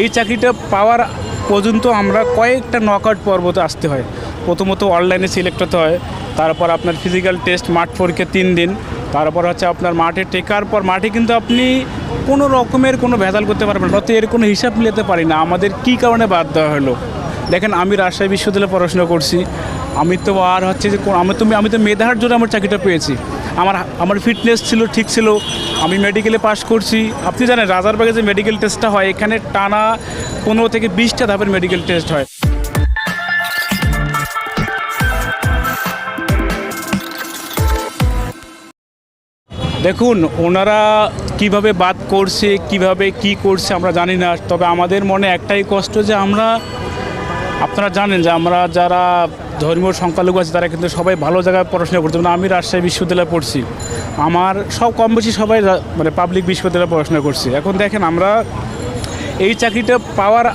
এই চাকরিটা পাওয়ার পর্যন্ত আমরা কয়েকটা নকআউট পর্বতে আসতে হয়। প্রথমত অনলাইনে সিলেক্ট হতে হয়, তারপর আপনার ফিজিক্যাল টেস্ট মাঠ পরীক্ষা তিন দিন, তারপর হচ্ছে আপনার মাঠে টেকার পর মাঠে কিন্তু আপনি কোনো রকমের কোনো ভেজাল করতে পারবেন না। তো এর কোনো হিসাব নিতে পারি না। আমাদের কী কারণে বাদ দেওয়া হলো? দেখেন, আমি রাজশাহী বিশ্ববিদ্যালয়ে পড়াশোনা করছি। আমি তো আর হচ্ছে যে আমি তো আমি তো মেধার জন্য আমার চাকরিটা পেয়েছি। আমার আমার ফিটনেস ছিল, ঠিক ছিল। আমি মেডিকেলে পাশ করছি। আপনি জানেন, রাজারবাগে যে মেডিকেল টেস্টটা হয়, এখানে টানা পনেরো থেকে বিশটা ধাপের মেডিকেল টেস্ট হয়। দেখুন, ওনারা কীভাবে বাদ করছে, কীভাবে কি করছে আমরা জানি না, তবে আমাদের মনে একটাই কষ্ট যে আমরা, আপনারা জানেন যে আমরা যারা ধর্মীয় সংখ্যালঘু আছে তারা কিন্তু সবাই ভালো জায়গায় পড়াশোনা করছে। মানে আমি রাজশাহী বিশ্ববিদ্যালয়ে পড়ছি। আমার সব কম বেশি সবাই মানে পাবলিক বিশ্ববিদ্যালয়ে পড়াশোনা করছি। এখন দেখেন আমরা এই চাকরিটা পাওয়ার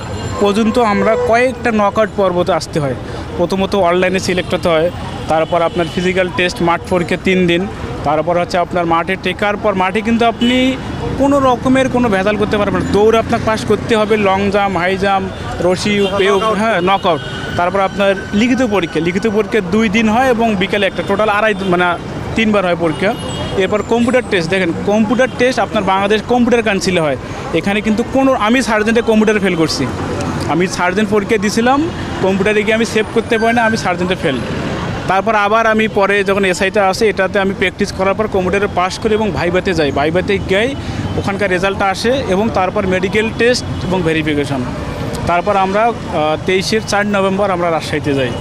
পর্যন্ত আমরা কয়েকটা নকআউট পর্বতে আসতে হয়। প্রথমত অনলাইনে সিলেক্ট হতে হয় তারপর আপনার ফিজিক্যাল টেস্ট মাঠ পরীক্ষা তিন দিন তারপর হচ্ছে আপনার মাঠে টেকার পর মাঠে কিন্তু আপনি কোনো রকমের কোনো ভেজাল করতে পারবেন না। দৌড় আপনাকে পাস করতে হবে লং জাম্প হাই জাম্প রশি পেউ হ্যাঁ নকআউট তারপর আপনার লিখিত পরীক্ষা। লিখিত পরীক্ষা দুই দিন হয় এবং বিকেলে একটা। টোটাল আড়াই মানে তিনবার হয় পরীক্ষা। এরপর কম্পিউটার টেস্ট দেখেন কম্পিউটার টেস্ট আপনার বাংলাদেশ কম্পিউটার কাউন্সিলে হয়। এখানে কিন্তু কোনো, আমি সার্জেন্টে কম্পিউটারে ফেল করছি। আমি সার্জেন্ট পরীক্ষা দিয়েছিলাম কম্পিউটারে গিয়ে আমি সেভ করতে পারি না, আমি সার্জেন্টে ফেল তারপর আবার আমি পরে যখন এসআইটা আসে, এটাতে আমি প্র্যাকটিস করার পর কম্পিউটারে পাস করি এবং ভাইবাতে যাই। ভাইবাতে গিয়ে ওখানকার রেজাল্টটা আসে এবং তারপর মেডিকেল টেস্ট এবং ভেরিফিকেশন তারপর আমরা তেইশের চার নভেম্বর আমরা রাজশাহীতে যাই।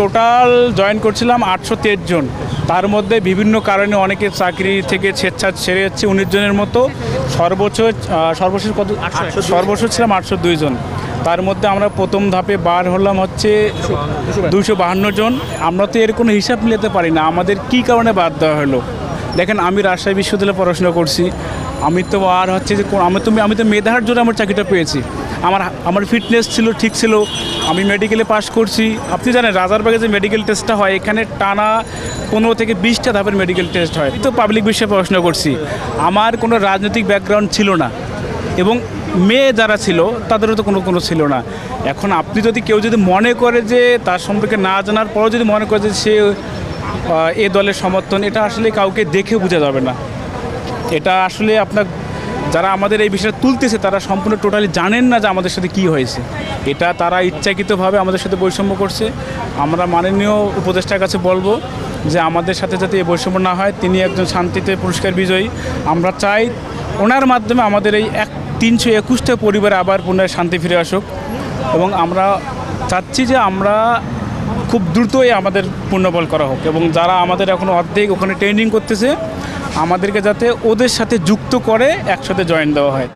টোটাল জয়েন করছিলাম আটশো তেইশ জন। তার মধ্যে বিভিন্ন কারণে অনেকে চাকরি থেকে স্বেচ্ছা ছেড়ে যাচ্ছে উনিশ জনের মতো। সর্বোচ্চ সর্বশেষ কত? সর্বশেষ ছিলাম আটশো জন। তার মধ্যে আমরা প্রথম ধাপে বার হলাম হচ্ছে দুশো বাহান্ন জন। আমরা তো এর কোনো হিসাব নিতে পারি না। আমাদের কী কারণে বাদ দেওয়া হলো? দেখেন আমি রাজশাহী বিশ্ববিদ্যালয়ে পড়াশোনা করছি। আমি তো আর হচ্ছে যে আমি তো আমি তো মেধার জন্য আমার চাকরিটা পেয়েছি। আমার আমার ফিটনেস ছিল, ঠিক ছিল। আমি মেডিকেলে পাশ করছি। আপনি জানেন, রাজারবাগে যে মেডিকেল টেস্টটা হয়, এখানে টানা পনেরো থেকে বিশটা ধাপের মেডিকেল টেস্ট হয়। তো পাবলিক বিষয়ে পড়াশোনা করছি। আমার কোনো রাজনৈতিক ব্যাকগ্রাউন্ড ছিল না। এবং মেয়ে যারা ছিল, তাদেরও তো কোনো কোনো ছিল না। এখন আপনি যদি কেউ যদি মনে করে যে তার সম্পর্কে না জানার পরেও যদি মনে করে যে সে এ দলের সমর্থন, এটা আসলে কাউকে দেখে বোঝা যাবে না। এটা আসলে আপনার যারা আমাদের এই বিষয়টা তুলতেছে, তারা সম্পূর্ণ টোটালি জানেন না যে আমাদের সাথে কি হয়েছে। এটা তারা ইচ্ছাকৃতভাবে আমাদের সাথে বৈষম্য করছে। আমরা মাননীয় উপদেষ্টার কাছে বলব যে আমাদের সাথে যাতে এই বৈষম্য না হয়, তিনি একজন শান্তিতে পুরস্কার বিজয়ী। আমরা চাই ওনার মাধ্যমে আমাদের এই এক তিনশো একুশটা পরিবার আবার পুনরায় শান্তি ফিরে আসুক এবং আমরা চাচ্ছি যে আমরা খুব দ্রুতই আমাদের পূর্ণবল করা হোক এবং যারা আমাদের এখন অর্ধেক ওখানে ট্রেনিং করতেছে আমাদেরকে যাতে ওদের সাথে যুক্ত করে একসাথে জয়েন দেওয়া হয়।